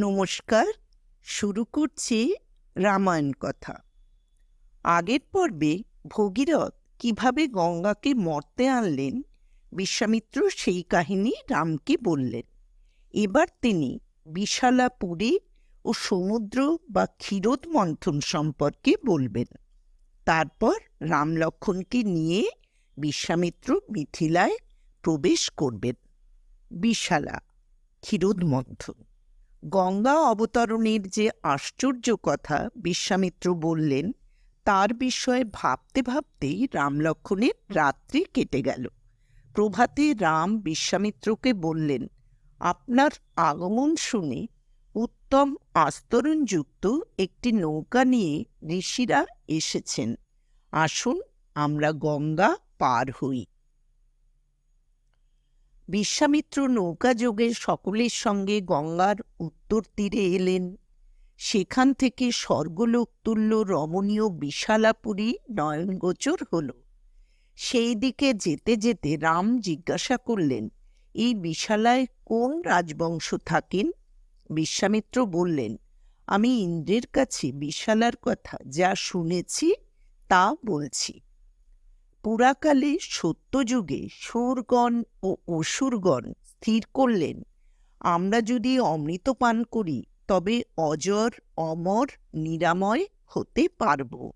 নমস্কার, শুরু করছি রামায়ণ কথা। আগের পর্বে ভগীরথ কীভাবে গঙ্গাকে মর্তে আনলেন, বিশ্বামিত্র সেই কাহিনী রামকে বললেন। এবার তিনি বিশালাপুরী ও সমুদ্র বা ক্ষীরোদ মন্থন সম্পর্কে বলবেন। তারপর রাম লক্ষ্মণকে নিয়ে বিশ্বামিত্র মিথিলায় প্রবেশ করবেন। বিশালা, ক্ষীরোদ মন্থন। গঙ্গা অবতরণের যে আশ্চর্য কথা বিশ্বামিত্র বললেন, তার বিষয়ে ভাবতে ভাবতেই রাম লক্ষ্মণের রাত্রি কেটে গেল। প্রভাতে রাম বিশ্বামিত্রকে বললেন, আপনার আগমন শুনে উত্তম আস্তরণযুক্ত একটি নৌকা নিয়ে ঋষিরা এসেছেন। আসুন আমরা গঙ্গা পার হই। বিশ্বামিত্র নৌকাযোগে সকলের সঙ্গে গঙ্গার উত্তর তীরে এলেন। সেখান থেকে স্বর্গলোকতুল্য রমণীয় বিশালাপুরী নয়নগোচর হল। সেই দিকে যেতে যেতে রাম জিজ্ঞাসা করলেন, এই বিশালায় কোন রাজবংশ থাকেন? বিশ্বামিত্র বললেন, আমি ইন্দ্রের কাছে বিশালার কথা যা শুনেছি তা বলছি। পুরাকালে সত্যযুগে সুরগণ ও অসুরগণ স্থির করলেন। আমরা যদি অমৃত পান করি, তবে অজর, অমর, নিরাময় হতে পারব।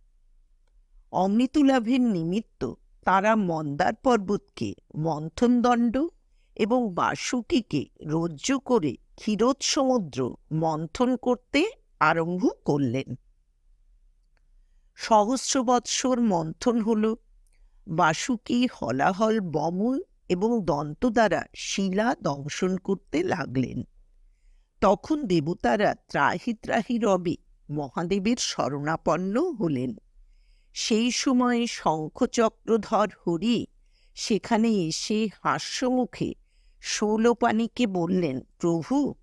অমৃত লাভের নিমিত্ত তারা মন্দার পর্বতকে, মন্থনদণ্ড এবং বাসুকীকে রজ্জ করে ক্ষীরোদ সমুদ্র মন্থন করতে আরম্ভ করলেন। সহস্র বৎসর মন্থন হল বাসুকি হলাহল বমল এবং দন্ত দ্বারা শিলা দংশন করতে লাগলেন। তখন দেবতারা ত্রাহি ত্রাহি রবে মহাদেবের শরণাপন্ন হলেন। সেই সময়ে শঙ্খচক্রধর হরি সেখানে এসে হাস্যমুখে শৌলপাণিকে বললেন, প্রভু,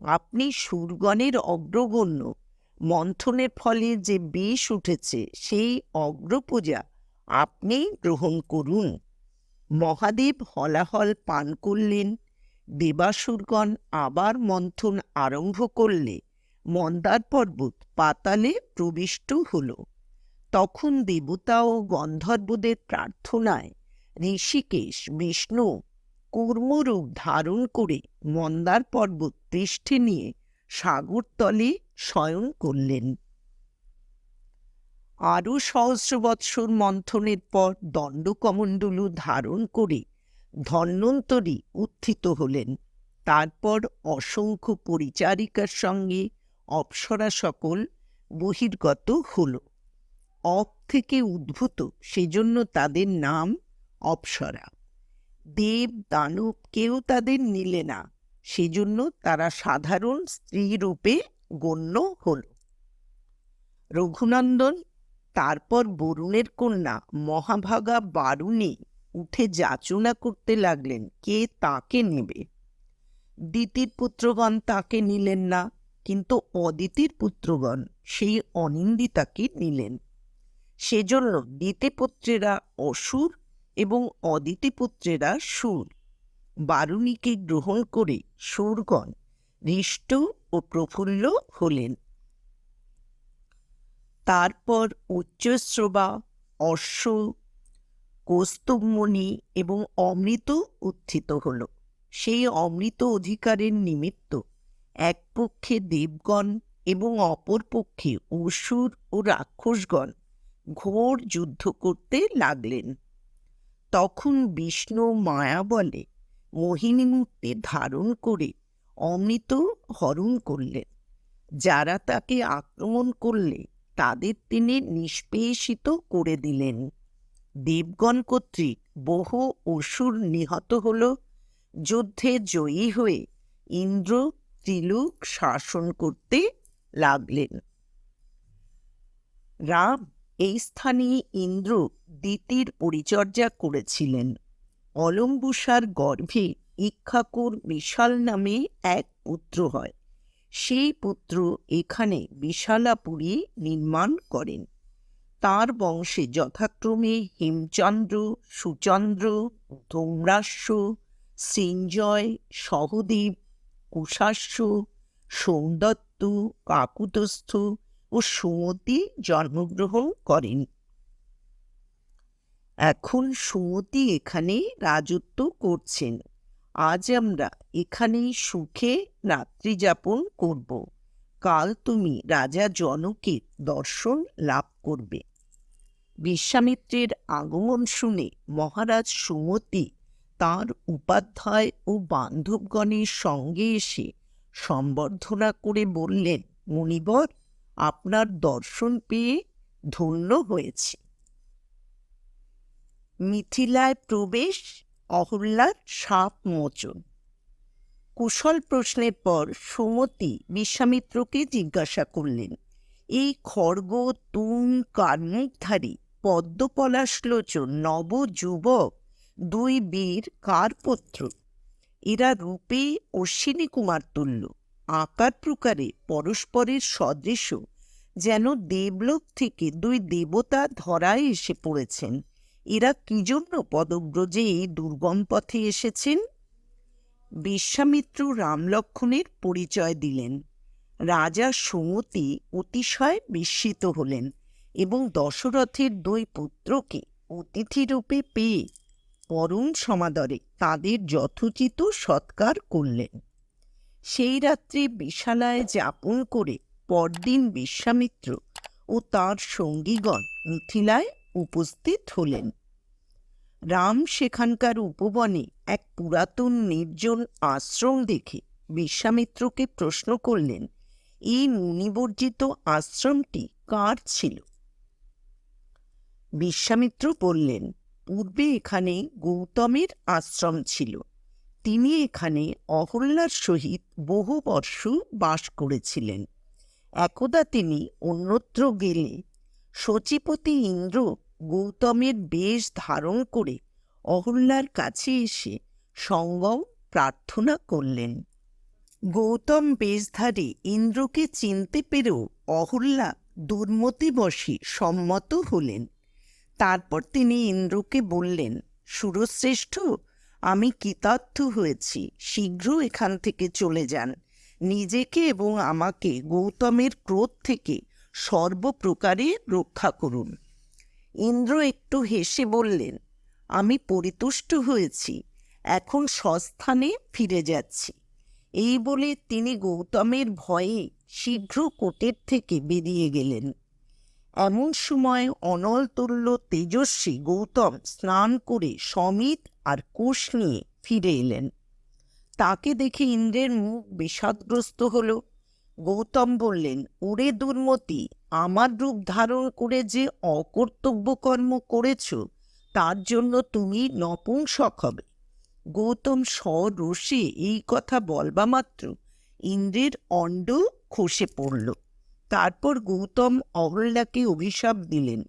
আপনি সুরগণের অগ্রগণ্য। মন্থনের ফলে যে বিষ উঠেছে, সেই অগ্রপূজা আপনি গ্রহণ করুন। মহাদেব হলাহল পান করলেন, দেবাসুরগণ আবার মন্থন আরম্ভ করলে, মন্দার পর্বত পাতালে প্রবিষ্ট হল। তখন দেবতা ও গন্ধর্বদের প্রার্থনায় ঋষিকেশ, বিষ্ণু কর্মরূপ ধারণ করে মন্দার পর্বত পৃষ্ঠে নিয়ে সাগরতলে শয়ন করলেন। আরও সহস্র বৎসর মন্থনের পর দণ্ডকমণ্ডলু ধারণ করে ধন্বন্তরী উত্থিত হলেন। তারপর অসংখ্য পরিচারিকার সঙ্গে অপ্সরা সকল বহির্গত হল। অপ থেকে উদ্ভূত সেজন্য তাদের নাম অপ্সরা। দেব দানব কেউ তাদের নিলে না, সেজন্য তারা সাধারণ স্ত্রী রূপে গণ্য হল। রঘুনন্দন তারপর বরুণের কন্যা মহাভাগা বারুণী উঠে যাচনা করতে লাগলেন, কে তাকে নেবে? দিতির পুত্রগণ তাকে নিলেন না, কিন্তু অদিতির পুত্রগণ সেই অনিন্দিতাকে নিলেন। সেজন্য দিতিপুত্রেরা অসুর এবং অদিতিপুত্রেরা সুর। বারুণীকে গ্রহণ করে সুরগণ হৃষ্ট ও প্রফুল্ল হলেন। তারপর উচ্চশ্রবা অশ্ব কৌস্তুভমণি এবং অমৃত উত্থিত হল। সেই অমৃত অধিকারের নিমিত্ত এক পক্ষে দেবগণ এবং অপর পক্ষে অসুর ও রাক্ষসগণ ঘোর যুদ্ধ করতে লাগলেন। তখন বিষ্ণু মায়া বলে মোহিনী মূর্তি ধারণ করে অমৃত হরণ করলেন। যারা তাকে আক্রমণ করলে তাদের তিনি নিষ্পেষিত করে দিলেন। দেবগণ কর্তৃক বহু অসুর নিহত হল। যুদ্ধে জয়ী হয়ে ইন্দ্র ত্রিলোক শাসন করতে লাগলেন। রাম এই স্থানে ইন্দ্র দিতির পরিচর্যা করেছিলেন। অলম্বুসার গর্ভে ইক্ষাকুর বিশাল নামে এক পুত্র হয়। সেই পুত্র এখানে বিশালাপুরী নির্মাণ করেন। তার বংশে যথাক্রমে হেমচন্দ্র, সুচন্দ্র ধূম্রাস্য সিঞ্জয় সহদেব কুশাস্য সোমদত্ত, কাকুতস্থ ও সুমতি জন্মগ্রহণ করেন। এখন সুমতি এখানে রাজত্ব করছেন। আজ আমরা এখানেই সুখে রাত্রি যাপন করব। কাল তুমি রাজা জনকের দর্শন লাভ করবে। বিশ্বামিত্রের আগমন শুনে মহারাজ সুমতি তার উপাধ্যায় ও বান্ধবগণের সঙ্গে এসে সম্বর্ধনা করে বললেন, মুনিবর, আপনার দর্শন পেয়ে ধন্য হয়েছে। মিথিলায় প্রবেশ অহল্যার সাপ মোচন। কুশল প্রশ্নের পর সুমতি বিশ্বামিত্রকে জিজ্ঞাসা করলেন, এই খড়গ তুম কার্মুকধারী, পদ্মপলাশলোচন, নবযুবক, দুই বীর কার পুত্র? এরা রূপে অশ্বিনী কুমার তুল্য। আকার প্রকারে পরস্পরের সদৃশ। যেন দেবলোক থেকে দুই দেবতা ধরায় এসে পড়েছেন। এরা কি জন্য পদব্রজে দুর্গম পথে এসেছেন? বিশ্বামিত্র রামলক্ষণের পরিচয় দিলেন। রাজা সুমতি অতিশয় বিস্মিত হলেন এবং দশরথের দুই পুত্রকে অতিথিরূপে পেয়ে পরম সমাদরে তাদের যথোচিত সৎকার করলেন। সেই রাত্রি বিশালায় যাপন করে পরদিন বিশ্বামিত্র ও তার সঙ্গীগণ মিথিলায় উপস্থিত হলেন। রাম সেখানকার উপবনে এক পুরাতন নির্জন আশ্রম দেখে বিশ্বামিত্রকে প্রশ্ন করলেন, এই মুনিবর্জিত আশ্রমটি কার ছিল? বিশ্বামিত্র বললেন, পূর্বে এখানে গৌতমের আশ্রম ছিল। তিনি এখানে অহল্যার সহিত বহু বর্ষ বাস করেছিলেন। একদা তিনি অন্যত্র গেলে সচিপতি ইন্দ্র গৌতমের বেশ ধারণ করে অহল্যার কাছে এসে সঙ্গম প্রার্থনা করলেন। গৌতম বেশধারী ইন্দ্রকে চিনতে পেরেও অহল্যা দুর্মতিবশী সম্মত হলেন। তারপর তিনি ইন্দ্রকে বললেন, সুরশ্রেষ্ঠ, আমি কৃতার্থ হয়েছি। শীঘ্র এখান থেকে চলে যান। নিজেকে এবং আমাকে গৌতমের ক্রোধ থেকে সর্বপ্রকারে রক্ষা করুন। ইন্দ্র একটু হেসে বললেন, আমি পরিতুষ্ট হয়েছি, এখন সস্থানে ফিরে যাচ্ছি। এই বলে তিনি গৌতমের ভয়ে শীঘ্র কোটের থেকে বেরিয়ে গেলেন। এমন সময় অনলতুল্য তেজস্বী গৌতম স্নান করে সমিত আর কোষ নিয়ে ফিরে এলেন। তাকে দেখে ইন্দ্রের মুখ বিষাদগ্রস্ত হল। গৌতম বললেন, ওরে দুর্মতি, আমার রূপ ধারণ করে যে অকর্তব্য কর্ম করেছ, তার জন্য তুমি নপুংসক হবে। গৌতম সরসে এই কথা বলবা মাত্র, ইন্দ্রের অণ্ড খসে পড়ল। তারপর গৌতম অহল্যাকে অভিশাপ দিলেন,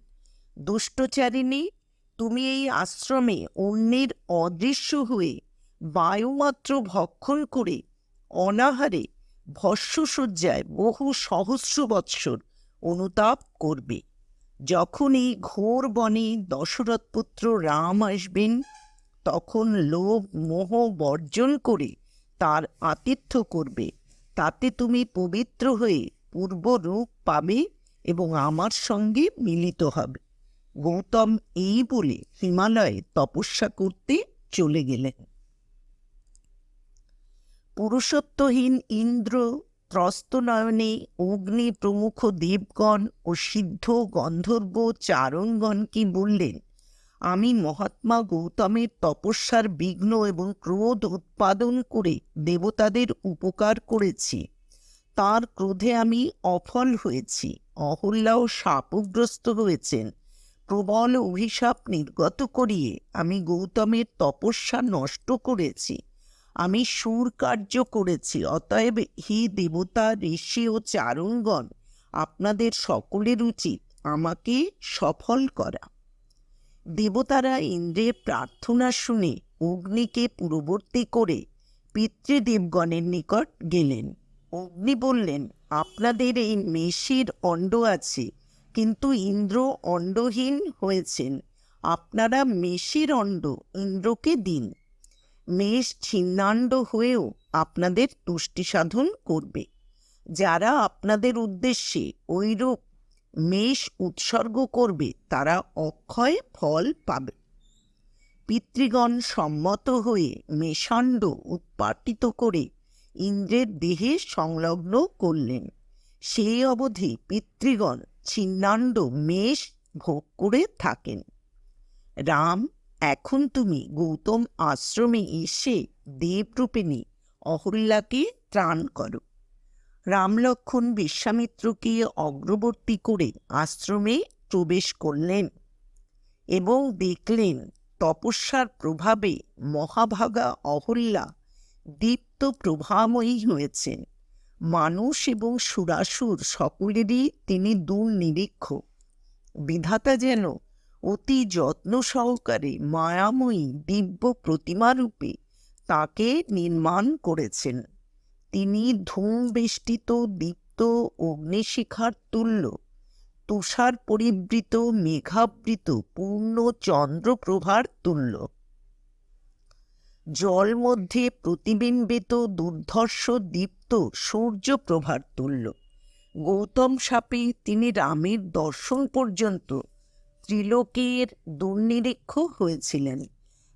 দুষ্টচারিণী, তুমি এই আশ্রমে অন্যের অদৃশ্য হয়ে বায়ুমাত্র ভক্ষণ করে অনাহারে ভস্যসজ্জায় বহু সহস্র বৎসর অনুতাপ করবে। যখন এই ঘোর বনে দশরথপুত্র রাম আসবেন, তখন লোভ মোহ বর্জন করে তার আতিথ্য করবে। তাতে তুমি পবিত্র হয়ে পূর্ব রূপ পাবে এবং আমার সঙ্গে মিলিত হবে। গৌতম এই বলে হিমালয়ে তপস্যা করতে চলে গেলেন। পুরুষত্বহীন ইন্দ্র, ত্রস্তনয়নে অগ্নি প্রমুখ দেবগণ ও সিদ্ধ গন্ধর্ব চারণগণকে বললেন, আমি মহাত্মা গৌতমের তপস্যার বিঘ্ন এবং ক্রোধ উৎপাদন করে দেবতাদের উপকার করেছি। তার ক্রোধে আমি অফল হয়েছি, অহল্যাও শাপগ্রস্ত হয়েছেন। প্রবল অভিশাপ নির্গত করিয়ে আমি গৌতমের তপস্যা নষ্ট করেছি। আমি সুর কার্য করেছি, অতএব হি দেবতা, ঋষি ও চারণগণ আপনাদের সকলের উচিত আমাকে সফল করা। দেবতারা ইন্দ্রের প্রার্থনা শুনে অগ্নিকে পূর্ববর্তী করে পিতৃদেবগণের নিকট গেলেন। অগ্নি বললেন, আপনাদের এই মেষের অণ্ড আছে, কিন্তু ইন্দ্র অণ্ডহীন হয়েছেন। আপনারা মেষের অণ্ড ইন্দ্রকে দিন। মেষ ছিন্নাণ্ড হয়েও আপনাদের তুষ্টি সাধন করবে। যারা আপনাদের উদ্দেশ্যে ঐরূপ মেষ উৎসর্গ করবে, তারা অক্ষয় ফল পাবে। পিতৃগণ সম্মত হয়ে মেষাণ্ড উৎপাটিত করে ইন্দ্রের দেহে সংলগ্ন করলেন। সেই অবধি পিতৃগণ ছিন্নাণ্ড মেষ ভোগ করে থাকেন। রাম এখন তুমি গৌতম আশ্রমে এসে দেবরূপিণী অহল্যাকে ত্রাণ করো। রামলক্ষণ বিশ্বামিত্রকে অগ্রবর্তী করে আশ্রমে প্রবেশ করলেন এবং দেখলেন তপস্যার প্রভাবে মহাভাগা অহল্যা দীপ্ত প্রভাময়ী হয়েছেন মানুষ এবং সুরাসুর সকলেরই তিনি দুর্নিরীক্ষ। বিধাতা যেন অতি যত্ন সহকারে মায়াময়ী দিব্য প্রতিমারূপে তাকে নির্মাণ করেছেন। তিনি ধূম বেষ্টিত দীপ্ত, অগ্নিশিখার তুল্য তুষার পরিবৃত মেঘাবৃত, পূর্ণ চন্দ্রপ্রভার তুল্য। জল মধ্যে প্রতিবিম্বিত, দুর্ধর্ষ, দীপ্ত সূর্যপ্রভার তুল্য। গৌতম সাপে তিনি রামের দর্শন পর্যন্ত ত্রিলোকের দুর্নিরীক্ষ হয়েছিলেন।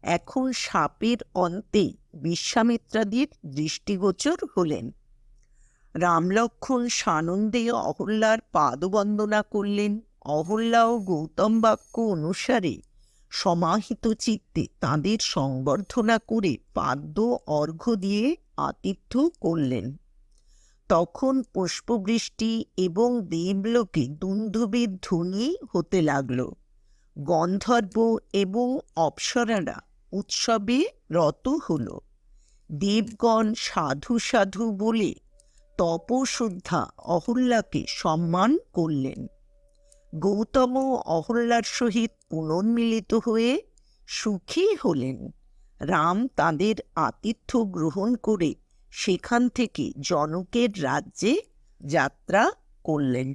এখন সাপের অন্তে বিশ্বামিত্রাদির দৃষ্টিগোচর হলেন। রামলক্ষণ সানন্দে অহল্যার পাদবন্দনা করলেন। অহল্যা ও গৌতম বাক্য অনুসারে সমাহিত চিত্তে তাদের সংবর্ধনা করে পাদ্য অর্ঘ্য দিয়ে আতিথ্য করলেন। তখন পুষ্পবৃষ্টি এবং দেবলোকে দুন্ধুবের ধ্বনি হতে লাগল। গন্ধর্ব এবং অপ্সরারা উৎসবে রত হল। দেবগণ সাধু সাধু বলে তপশুদ্ধা অহল্যাকে সম্মান করলেন। গৌতম অহল্যার সহিত পুনর্মিলিত হয়ে সুখী হলেন। রাম তাদের আতিথ্য গ্রহণ করে সেখান থেকে জনকের রাজ্যে যাত্রা করলেন।